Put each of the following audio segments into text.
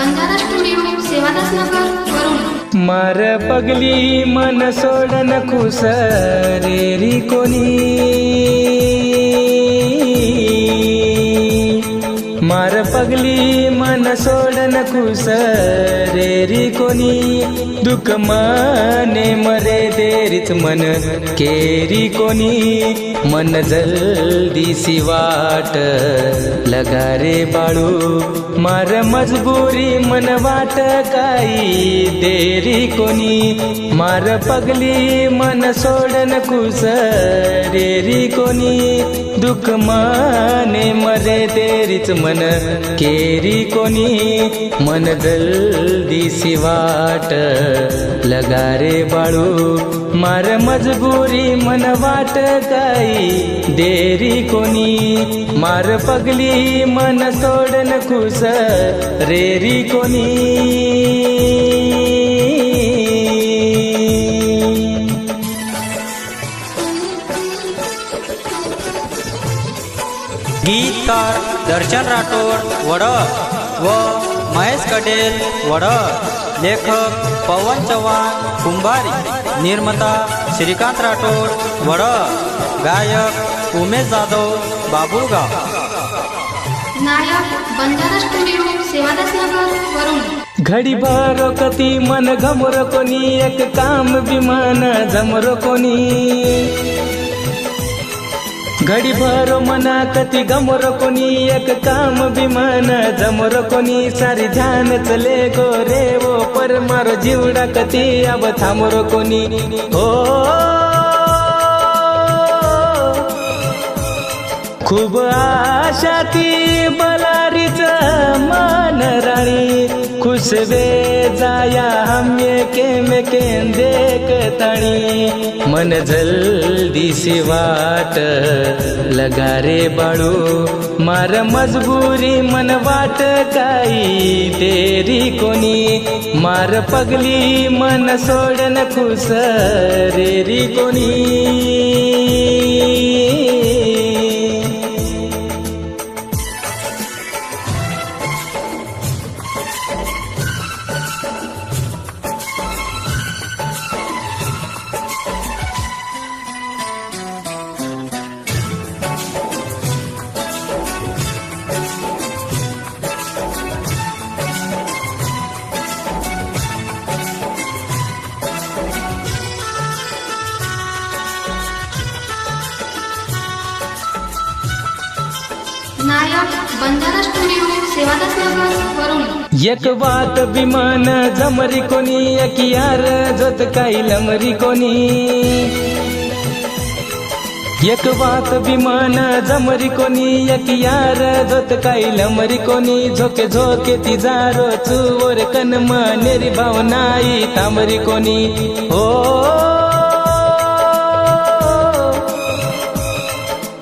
Banjara studio Sevadas Nagar Varun मार पगली मन सोडन खुस रेरी कोणी? पगली सोडन खुस रेरी कोणी. दुःख माने मरे देरीच मन. केरी कोणी. मन जल्दीसी वाट लगारे बाळू. मार मजबुरी मन वाट काही देरी कोणी. मार पगली मन सोडन खुस रेरी कोणी. दुःख माने मरे देरीच मन. केरी कोणी. मन जल्दीसी वाट लगारे बाळू मार मजबुरी मन वाट काही देरी कोणी मार पगली मन सोडन कुस रेरी कोणी. गीतकार दर्शन राठोड वड व महेश कटेल वड लेखक पवन चव्हाण कुंभारी निर्माता श्रीकांत राठोड वड गायक उमेश जाधव बाबुळगाव. नायक बंजारा स्टुडिओ सेवादास नगर वरुण. घडी भरो कती मन घमरो कोणी एक काम विमान जमरो कोणी. घडी भरो मना कती गमरो कोणी एक काम विमान जमरो कोणी सारी ध्यान चले गो रे वो पर मारो जीवडा कती अब थांबरो कोणी हो खूप आशा ती बलारीच मान राणी. खुशवे जाया हम के में देखताणी. मन जल्दी मन जल्दीसी वाट लगारे बाळू. मार मजबुरी मन वाट काही देरी कोणी. मार पगली मन सोडन खुस रेरी कोणी. नायक स्टुडिओ हो, सेवादास नगर एक बात विमान जमरी कोणी एक यार जोत काही लमरी कोणी. एक बात विमान जमरी कोणी एक यार जोत काही लमरी कोणी. झोके झोके ती जारो चुवर कन नेरी भावनाई तामरी कोणी. हो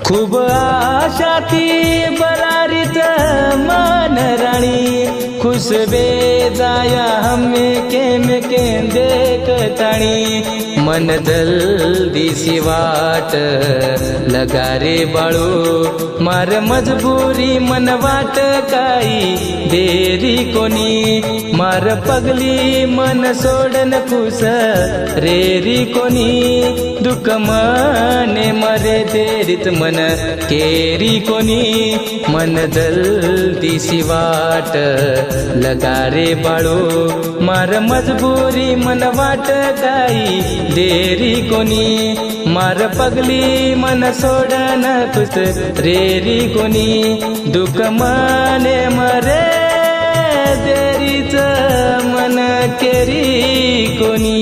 खूप आशा ती बरारीच मान राणी। खुशबे बेदाया हमें के में के देख ताणी। मन दिसी वाट लगारे बाळू। मार मजबुरी मन वाट काही देरी कोणी। मार पगली मन सोडन खुस रेरी कोणी। दुख मने तेरीत मन केरी कोणी? मन जल्दीसी वाट लगारे बाळू मार मजबुरी मन वाट काही देरी कोणी? मार पगली मन सोडन खुस. रेरी कोणी? दुःख मने मरे. देरीच मन केरी कोणी?